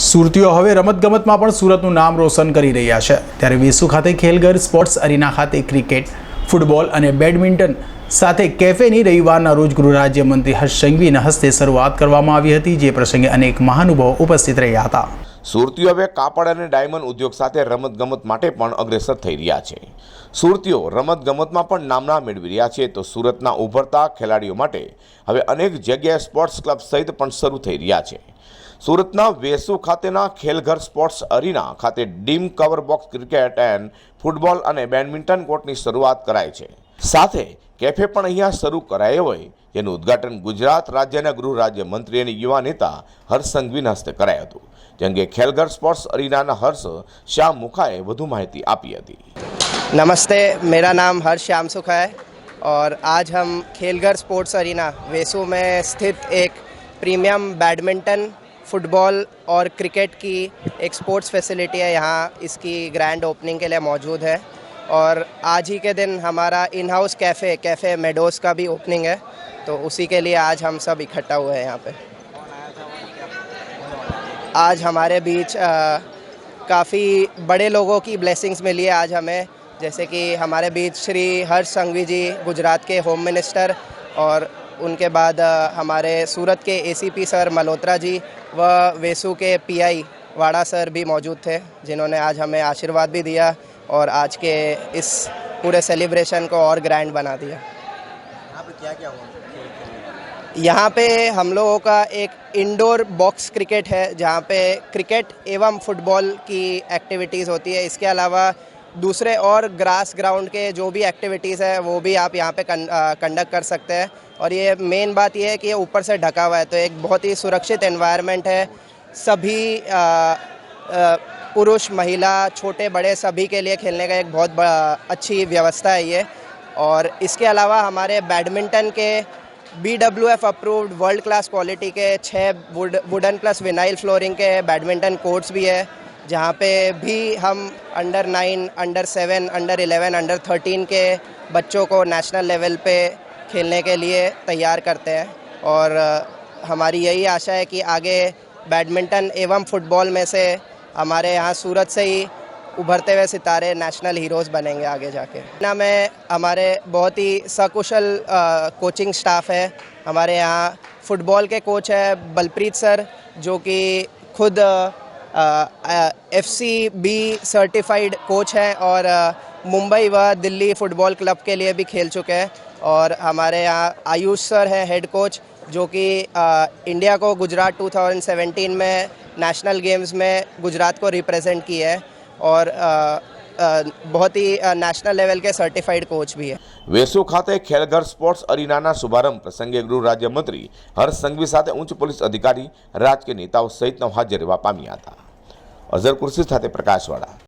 સુરતીઓ હવે રમતગમતમાં પણ સુરતનું નામ રોશન કરી રહ્યા છે. ત્યારે વેસુ ખાતે ખેલઘર સ્પોર્ટ્સ અરીના ખાતે ક્રિકેટ, ફૂટબોલ અને બેડમિન્ટન સાથે કેફેની રવિવારના રોજ ગૃહ રાજ્યમંત્રી હર્ષ સંઘવીના હસ્તે શરૂઆત કરવામાં આવી હતી, જે પ્રસંગે અનેક મહાનુભાવો ઉપસ્થિત રહ્યા હતા. સુરતીઓ હવે કાપડ અને ડાયમંડ ઉદ્યોગ સાથે રમતગમત માટે પણ અગ્રેસર થઈ રહ્યા છે. સુરતીઓ રમતગમતમાં પણ નામના મેળવી રહ્યા છે, તો સુરતના ઉભરતા ખેલાડીઓ માટે હવે અનેક જગ્યાએ સ્પોર્ટ્સ ક્લબ સહિત પણ શરૂ થઈ રહ્યા છે. સુરતના વેસુ ખાતેના ખેલઘર સ્પોર્ટ્સ અરીના ખાતે dim cover box cricket and football અને બેડમિન્ટન કોર્ટની શરૂઆત કરાઈ છે સાથે કેફે પણ અહીંયા શરૂ કરાયો હોય જેનું ઉદ્ઘાટન ગુજરાત રાજ્યના ગૃહ રાજ્યમંત્રી અને યુવા નેતા હર્ષ સંઘવીના હસ્તે કરાયું હતું જે અંગે ખેલઘર સ્પોર્ટ્સ અરીનાના હર્ષ શ્યામ મુખાએ વધુ માહિતી આપી હતી नमस्ते मेरा नाम हर्ष श्याम सुख है और आज हम खेलघर स्पोर्ट्स अरीना वेसू में स्थित एक प्रीमियम बैडमिंटन फुटबॉल और क्रिकेट की एक स्पोर्ट्स फैसिलिटी है, यहाँ इसकी ग्रैंड ओपनिंग के लिए मौजूद है। और आज ही के दिन हमारा in house cafe cafe Meadows का भी ओपनिंग है तो उसी के लिए आज हम सब इकट्ठा हुए हैं यहाँ पे। आज हमारे बीच काफ़ी बड़े लोगों की ब्लेसिंग्स मिली है आज हमें, जैसे कि हमारे बीच श्री हर्ष संघवी जी, गुजरात के होम मिनिस्टर और उनके बाद हमारे सूरत के एसीपी सर मल्होत्रा जी व वेसू के पीआई वाड़ा सर भी मौजूद थे जिन्होंने आज हमें आशीर्वाद भी दिया और आज के इस पूरे सेलिब्रेशन को और ग्रैंड बना दिया। यहाँ पे हम लोगों का एक इंडोर बॉक्स क्रिकेट है जहाँ पे क्रिकेट एवं फुटबॉल की एक्टिविटीज़ होती है। इसके अलावा दूसरे और ग्रास ग्राउंड के जो भी एक्टिविटीज़ है, वो भी आप यहाँ पे कंडक्ट कर सकते हैं। और ये मेन बात ये है कि ये ऊपर से ढका हुआ है तो एक बहुत ही सुरक्षित एनवायरनमेंट है। सभी पुरुष, महिला, छोटे, बड़े सभी के लिए खेलने का एक बहुत अच्छी व्यवस्था है ये। और इसके अलावा हमारे बैडमिंटन के B W F approved world class quality के छः wood wooden plus vinyl flooring के बैडमिंटन कोर्ट्स भी है। जहाँ पे भी हम under nine under seven under eleven under thirteen के बच्चों को नेशनल लेवल पे खेलने के लिए तैयार करते हैं। और हमारी यही आशा है कि आगे बैडमिंटन एवं फुटबॉल में से हमारे यहाँ सूरत से ही उभरते हुए सितारे नेशनल हीरोज़ बनेंगे आगे जाके। ना में, हमारे बहुत ही सकुशल कोचिंग स्टाफ है। हमारे यहाँ फुटबॉल के कोच है बलप्रीत सर, जो कि खुद F C B certified coach हैं और मुंबई व दिल्ली फुटबॉल क्लब के लिए भी खेल चुके हैं। और हमारे यहाँ आयुष सर हैं हेड कोच जो कि इंडिया को गुजरात 2017 में नेशनल गेम्स में गुजरात को रिप्रेजेंट किया है। और अ, बहुत ही अ, नेशनल लेवल के सर्टिफाइड कोच भी है વેસુ ખાતે ખેલઘર સ્પોર્ટ્સ અરીનાના શુભારંભ પ્રસંગે ગૃહ રાજ્યમંત્રી હર્ષ સંઘવી સાથે ઉચ્ચ પોલીસ અધિકારી રાજકીય નેતાઓ સહિતના હાજર રહેવા પામ્યા હતા અઝર કુર્સી સાથે પ્રકાશવાળા